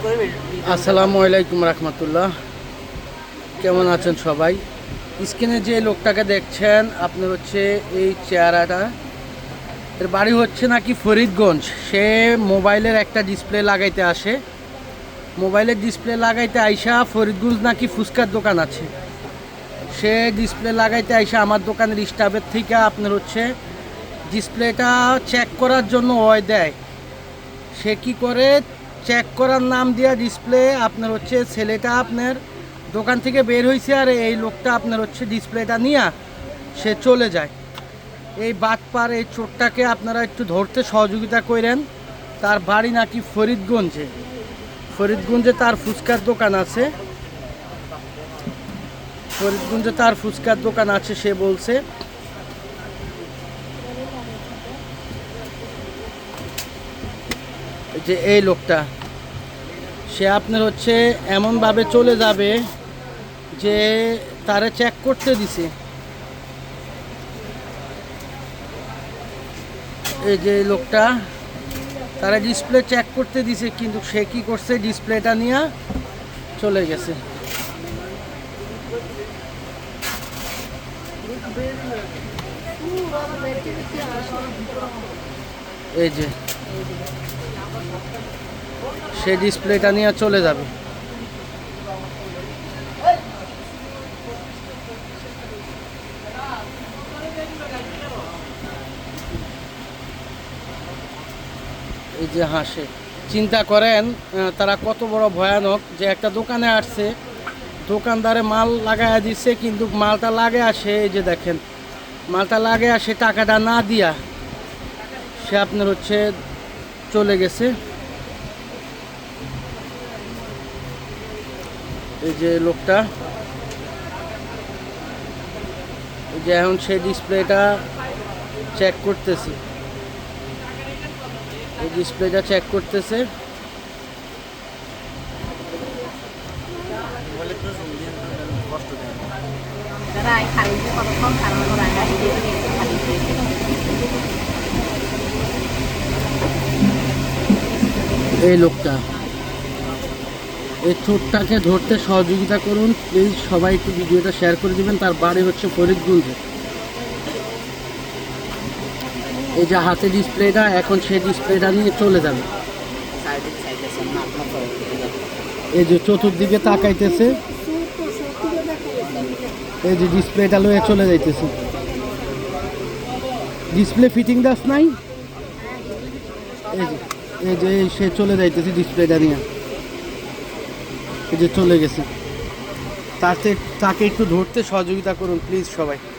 আসসালামু আলাইকুম রহমতুল্লাহ। কেমন আছেন সবাই? স্ক্রিনে যে লোকটাকে দেখছেন, আপনার হচ্ছে এই চেহারাটা। এর বাড়ি হচ্ছে নাকি ফরিদগঞ্জ। সে মোবাইলের একটা ডিসপ্লে লাগাইতে আসে। মোবাইলের ডিসপ্লে লাগাইতে আইসা ফরিদগঞ্জ নাকি ফুচকার দোকান আছে। সে ডিসপ্লে লাগাইতে আইসা আমার দোকানের স্টাফের থেকে আপনার হচ্ছে ডিসপ্লেটা চেক করার জন্য ওয় দেয়। সে কি করে চেক করার নাম দিয়া ডিসপ্লে আপনার হচ্ছে ছেলেটা আপনার দোকান থেকে বের হয়েছে আর এই লোকটা আপনার হচ্ছে ডিসপ্লেটা নিয়ে সে চলে যায়। এই বাটপার, এই চোরটাকে আপনারা একটু ধরতে সহযোগিতা করেন। তার বাড়ি নাকি ফরিদগঞ্জে। ফরিদগঞ্জে তার ফুচকার দোকান আছে। ফরিদগঞ্জে তার ফুচকার দোকান আছে, সে বলছে। যে এই লোকটা, সে আপনার হচ্ছে এমনভাবে চলে যাবে যে তারে চেক করতে দিছে। এই যে লোকটা, তারা ডিসপ্লে চেক করতে দিছে, কিন্তু সে কি করছে ডিসপ্লেটা নিয়ে চলে গেছে। এই যে। সে ডিসপ্লেটা নিয়ে চলে যাবে। এই যে হাসে। চিন্তা করেন তারা কত বড় ভয়ানক যে একটা দোকানে আসছে, দোকানদারে মাল লাগায় দিচ্ছে কিন্তু মালটা লাগে আসে, এই যে দেখেন, মালটা লাগে আসে টাকাটা না দিয়া সে আপনার হচ্ছে চলে গেছে। এই যে লোকটা। এই যে এখন সেই ডিসপ্লেটা চেক করতেছি। এই ডিসপ্লেটা চেক করতেছে। এই লোকটা। এই চোরটাকে ধরতে সহযোগিতা করুন। প্লিজ সবাই একটু ভিডিওটা শেয়ার করে দিবেন। তার বাড়ি হচ্ছে ফরিদগঞ্জে। এই যে হাতে ডিসপ্লেটা, এখন সেই ডিসপ্লেটা নিয়ে চলে যাবে। এই যে চতুর্দিকে তাকাইতেছে। এই যে ডিসপ্লেটা লয়ে চলে যাইতেছে। ডিসপ্লে ফিটিং দাস নাই? এই যে এই যে সে চলে যাইতেছে ডিসপ্লেটা নিয়ে। যে চলে গেছে। তাতে তাকে একটু ধরতে সহযোগিতা করুন প্লিজ সবাই।